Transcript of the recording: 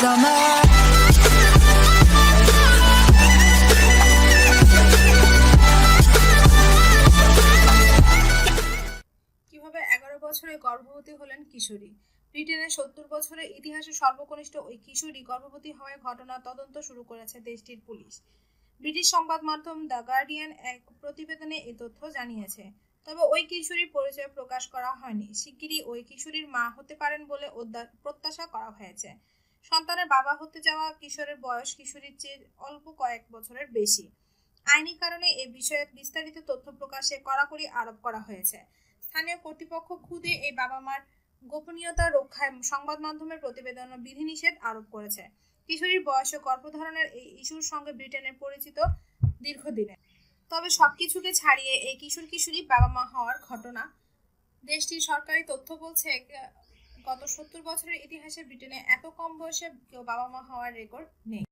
কীভাবে এগারো বছরে গর্ভবতী হলেন কিশোরী? ব্রিটেনের সত্তর বছরের ইতিহাসে সর্বকনিষ্ঠ ওই কিশোরী গর্ভবতী হওয়ার ঘটনা তদন্ত শুরু করেছে দেশটির পুলিশ। ব্রিটিশ সংবাদ মাধ্যম দ্য গার্ডিয়ান এক প্রতিবেদনে এই তথ্য জানিয়েছে। তবে ওই কিশোরীর পরিচয় প্রকাশ করা হয়নি। শিগগিরই ওই কিশোরীর মা হতে পারেন বলে প্রত্যাশা করা হয়েছে। সন্তানের বাবা হতে যাওয়া কিশোরের বয়স কিশোরীর চেয়ে অল্প কয়েক বছরের বেশি। আইনি কারণে এ বিষয়ে বিস্তারিত তথ্য প্রকাশে কড়াকড়ি আরোপ করা হয়েছে। স্থানীয় কর্তৃপক্ষ খুদে এই বাবা মার গোপনীয়তা রক্ষায় সংবাদ মাধ্যমের প্রতিবেদন বিধিনিষেধ আরোপ করেছে। কিশোরীর বয়সে গর্ভধারণের এই ইস্যুর সঙ্গে ব্রিটেনের পরিচিত দীর্ঘদিনে তবে সবকিছুকে ছাড়িয়ে এই কিশোর কিশোরী বাবা মা হওয়ার ঘটনা। দেশটির সরকারি তথ্য বলছে গত সত্তর বছরের ইতিহাসে ব্রিটেনে এত কম বয়সে কেউ বাবা মা হওয়ার রেকর্ড নেই।